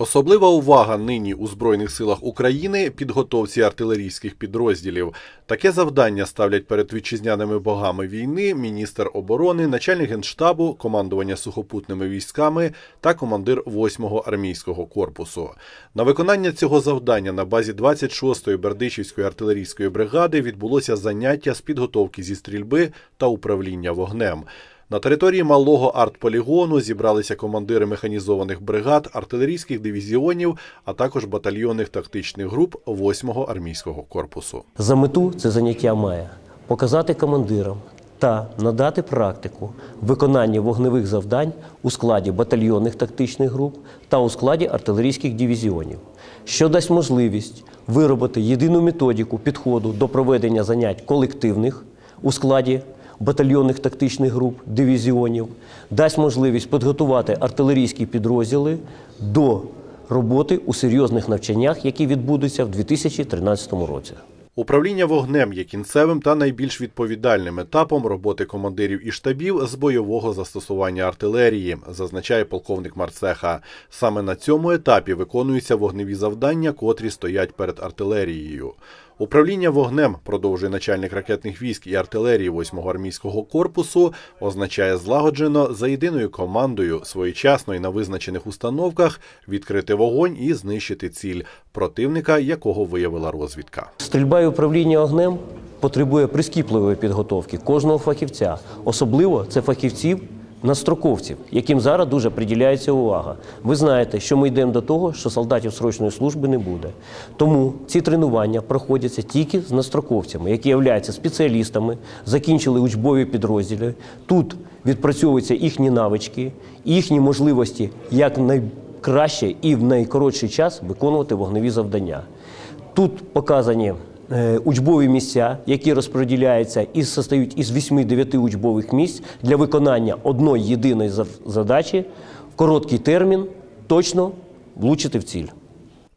Особлива увага нині у Збройних силах України підготовці артилерійських підрозділів. Таке завдання ставлять перед вітчизняними богами війни міністр оборони, начальник генштабу, командування сухопутними військами та командир 8-го армійського корпусу. На виконання цього завдання на базі 26-ї Бердичівської артилерійської бригади відбулося заняття з підготовки зі стрільби та управління вогнем. На території малого артполігону зібралися командири механізованих бригад, артилерійських дивізіонів, а також батальйонних тактичних груп 8-го армійського корпусу. За мету це заняття має показати командирам та надати практику виконання вогневих завдань у складі батальйонних тактичних груп та у складі артилерійських дивізіонів, що дасть можливість виробити єдину методику підходу до проведення занять колективних у складі батальйонних тактичних груп, дивізіонів, дасть можливість підготувати артилерійські підрозділи до роботи у серйозних навчаннях, які відбудуться в 2013 році. Управління вогнем є кінцевим та найбільш відповідальним етапом роботи командирів і штабів з бойового застосування артилерії, зазначає полковник Марцеха. Саме на цьому етапі виконуються вогневі завдання, котрі стоять перед артилерією. Управління вогнем, продовжує начальник ракетних військ і артилерії 8-го армійського корпусу, означає злагоджено за єдиною командою своєчасно і на визначених установках відкрити вогонь і знищити ціль противника, якого виявила розвідка. Стрільба і управління огнем потребує прискіпливої підготовки кожного фахівця. Особливо це фахівців надстроковців, яким зараз дуже приділяється увага. Ви знаєте, що ми йдемо до того, що солдатів срочної служби не буде. Тому ці тренування проходяться тільки з надстроковцями, які являються спеціалістами, закінчили учбові підрозділи. Тут відпрацьовуються їхні навички, їхні можливості як найкраще і в найкоротший час виконувати вогневі завдання. Тут показані учбові місця, які розподіляються і состають із 8-9 учбових місць для виконання одної єдиної задачі короткий термін точно влучити в ціль.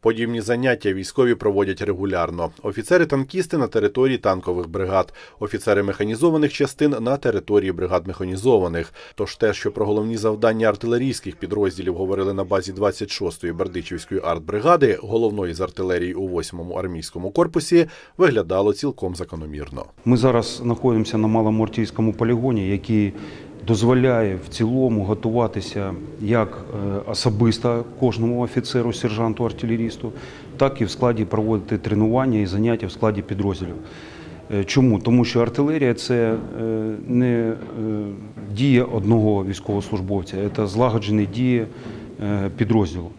Подібні заняття військові проводять регулярно. Офіцери-танкісти на території танкових бригад, офіцери механізованих частин на території бригад механізованих. Тож те, що про головні завдання артилерійських підрозділів говорили на базі 26-ї Бердичівської артбригади, головної з артилерії у 8-му армійському корпусі, виглядало цілком закономірно. Ми зараз знаходимося на маломортійському полігоні, який дозволяє в цілому готуватися як е, особисто кожному офіцеру, сержанту, артилерісту, так і в складі проводити тренування і заняття в складі підрозділів. Е, Чому? Тому що артилерія це е, не дія одного військовослужбовця, це злагоджені дії підрозділу.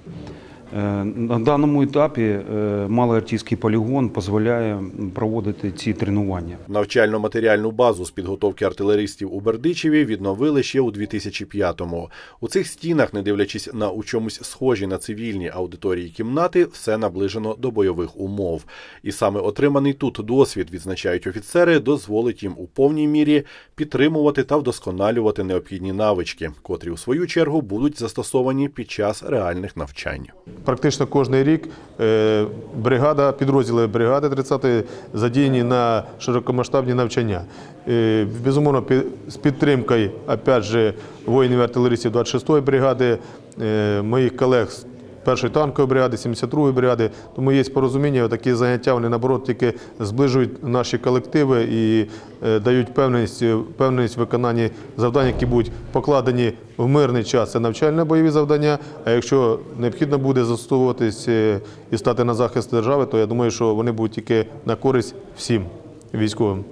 Е, На даному етапі е, малоартійський полігон дозволяє проводити ці тренування. Навчально-матеріальну базу з підготовки артилеристів у Бердичеві відновили ще у 2005-му. У цих стінах, не дивлячись на у чомусь схожі на цивільні аудиторії кімнати, все наближено до бойових умов. І саме отриманий тут досвід, відзначають офіцери, дозволить їм у повній мірі підтримувати та вдосконалювати необхідні навички, котрі у свою чергу будуть застосовані під час реальних навчань. Практично кожен рік е, бригада, підрозділи бригади 30-ї задіяні на широкомасштабні навчання. Е, Безумовно, з підтримкою опять же, воїнів артилеристів 26-ї бригади, е, моїх колег з першої танкової бригади, 72-ї бригади. Тому є порозуміння, такі заняття вони наоборот тільки зближують наші колективи і е, дають певність, певність в виконанні завдань, які будуть покладені в мирний час. Це навчально-бойові завдання. А якщо необхідно буде застосовуватись е, і стати на захист держави, то я думаю, що вони будуть тільки на користь всім військовим.